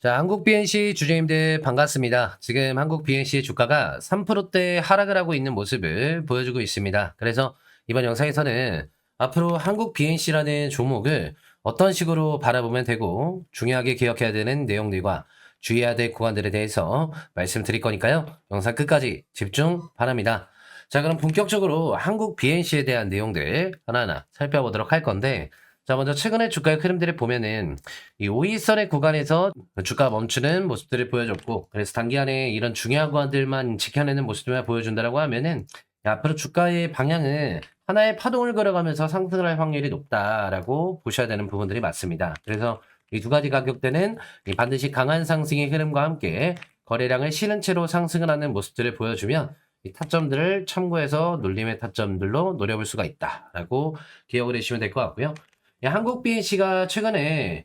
자, 한국 BNC 주주님들 반갑습니다. 지금 한국 BNC 주가가 3%대 하락을 하고 있는 모습을 보여주고 있습니다. 그래서 이번 영상에서는 앞으로 한국 BNC라는 종목을 어떤 식으로 바라보면 되고 중요하게 기억해야 되는 내용들과 주의해야 될 구간들에 대해서 말씀드릴 거니까요. 영상 끝까지 집중 바랍니다. 자, 그럼 본격적으로 한국 BNC에 대한 내용들 하나하나 살펴보도록 할 건데 자, 먼저 최근의 주가의 흐름들을 보면은 이 5일선의 구간에서 주가 멈추는 모습들을 보여줬고, 그래서 단기간에 이런 중요한 구간들만 지켜내는 모습들만 보여준다라고 하면은 앞으로 주가의 방향은 하나의 파동을 걸어가면서 상승을 할 확률이 높다라고 보셔야 되는 부분들이 맞습니다. 그래서 이 두 가지 가격대는 이 반드시 강한 상승의 흐름과 함께 거래량을 실은 채로 상승을 하는 모습들을 보여주면 이 타점들을 참고해서 눌림의 타점들로 노려볼 수가 있다라고 기억을 해주시면 될 것 같고요. 이 한국 BNC가 최근에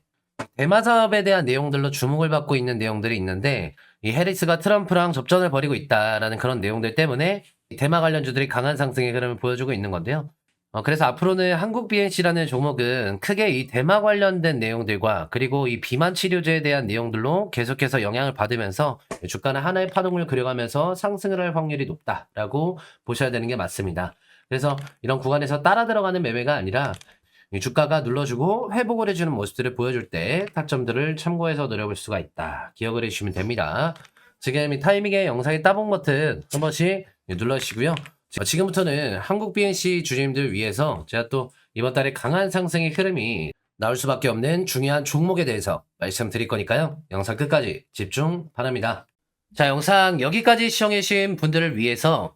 대마 사업에 대한 내용들로 주목을 받고 있는 내용들이 있는데 이 해리스가 트럼프랑 접전을 벌이고 있다라는 그런 내용들 때문에 이 대마 관련주들이 강한 상승의 흐름을 보여주고 있는 건데요. 어, 그래서 앞으로는 한국 BNC라는 종목은 크게 이 대마 관련된 내용들과 그리고 이 비만 치료제에 대한 내용들로 계속해서 영향을 받으면서 주가는 하나의 파동을 그려가면서 상승을 할 확률이 높다라고 보셔야 되는 게 맞습니다. 그래서 이런 구간에서 따라 들어가는 매매가 아니라 이 주가가 눌러주고 회복을 해주는 모습들을 보여줄 때 타점들을 참고해서 노려볼 수가 있다. 기억을 해주시면 됩니다. 지금 이 타이밍의 영상의 따봉 버튼 한 번씩 눌러주시고요. 자, 지금부터는 한국 BNC 주주님들 위해서 제가 또 이번 달에 강한 상승의 흐름이 나올 수밖에 없는 중요한 종목에 대해서 말씀드릴 거니까요. 영상 끝까지 집중 바랍니다. 자, 영상 여기까지 시청해주신 분들을 위해서